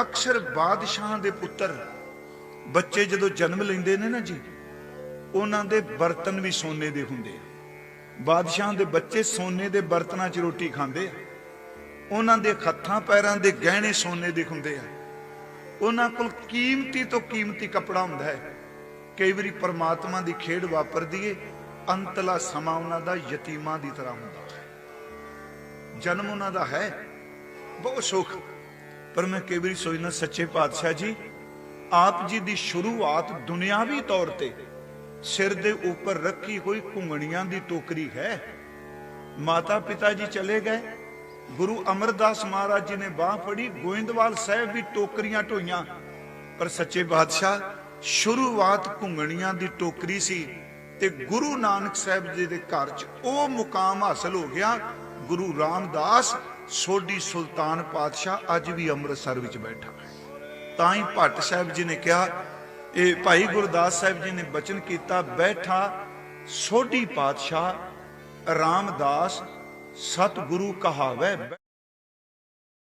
ਅਕਸਰ ਬਾਦਸ਼ਾਹਾਂ ਦੇ ਪੁੱਤਰ ਬੱਚੇ ਜਦੋਂ ਜਨਮ ਲੈਂਦੇ ਨੇ ਨਾ ਜੀ, ਉਹਨਾਂ ਦੇ ਬਰਤਨ ਵੀ ਸੋਨੇ ਦੇ ਹੁੰਦੇ ਆ। ਬਾਦਸ਼ਾਹਾਂ ਦੇ ਬੱਚੇ ਸੋਨੇ ਦੇ ਬਰਤਨਾਂ 'ਚ ਰੋਟੀ ਖਾਂਦੇ ਆ। ਉਹਨਾਂ ਦੇ ਹੱਥਾਂ ਪੈਰਾਂ ਦੇ ਗਹਿਣੇ ਸੋਨੇ ਦੇ ਹੁੰਦੇ ਆ। ਉਹਨਾਂ ਕੋਲ ਕੀਮਤੀ ਤੋਂ ਕੀਮਤੀ ਕੱਪੜਾ ਹੁੰਦਾ ਹੈ। ਕਈ ਵਾਰੀ ਪਰਮਾਤਮਾ ਦੀ ਖੇਡ ਵਾਪਰਦੀ ਏ, ਅੰਤਲਾ ਸਮਾਂ ਉਹਨਾਂ ਦਾ ਯਤੀਮਾਂ ਦੀ ਤਰ੍ਹਾਂ ਹੁੰਦਾ ਹੈ। ਜਨਮ ਉਹਨਾਂ ਦਾ ਹੈ। ਬਹੁਤ ਸੁੱਖ। ਪਰ ਮੈਂ ਕਈ ਵਾਰੀ ਸੋਚਣਾ ਸੱਚੇ ਪਾਤਸ਼ਾਹ ਜੀ, ਆਪ ਜੀ ਦੀ ਸ਼ੁਰੂਆਤ ਦੁਨਿਆਵੀ ਤੌਰ ਤੇ ਸਿਰ ਦੇ ਉੱਪਰ ਰੱਖੀ ਹੋਈ ਘੁੰਗਣੀਆਂ ਦੀ ਟੋਕਰੀ ਹੈ। ਮਾਤਾ ਪਿਤਾ ਜੀ ਚਲੇ ਗਏ। ਗੁਰੂ ਅਮਰਦਾਸ ਮਹਾਰਾਜ ਜੀ ਨੇ ਬਾਹ ਫੜੀ, ਗੋਇੰਦਵਾਲ ਸਾਹਿਬ ਵੀ ਟੋਕਰੀਆਂ ਢੋਈਆਂ। ਪਰ ਸੱਚੇ ਬਾਦਸ਼ਾਹ ਸ਼ੁਰੂਆਤ ਘੁੰਗਣੀਆਂ ਦੀ ਟੋਕਰੀ ਸੀ ਤੇ ਗੁਰੂ ਨਾਨਕ ਸਾਹਿਬ ਜੀ ਦੇ ਘਰ 'ਚ ਉਹ ਮੁਕਾਮ ਹਾਸਲ ਹੋ ਗਿਆ ਗੁਰੂ ਰਾਮਦਾਸ ਸੋਢੀ ਸੁਲਤਾਨ ਪਾਤਸ਼ਾਹ ਅੱਜ ਵੀ ਅੰਮ੍ਰਿਤਸਰ ਵਿੱਚ ਬੈਠਾ ਹੈ। ਤਾਂ ਹੀ ਭੱਟ ਸਾਹਿਬ ਜੀ ਨੇ ਕਿਹਾ, ਇਹ ਭਾਈ ਗੁਰਦਾਸ ਸਾਹਿਬ ਜੀ ਨੇ ਬਚਨ ਕੀਤਾ, ਬੈਠਾ ਸੋਢੀ ਪਾਤਸ਼ਾਹ ਰਾਮਦਾਸ ਸਤਿਗੁਰੂ ਕਹਾਵੇ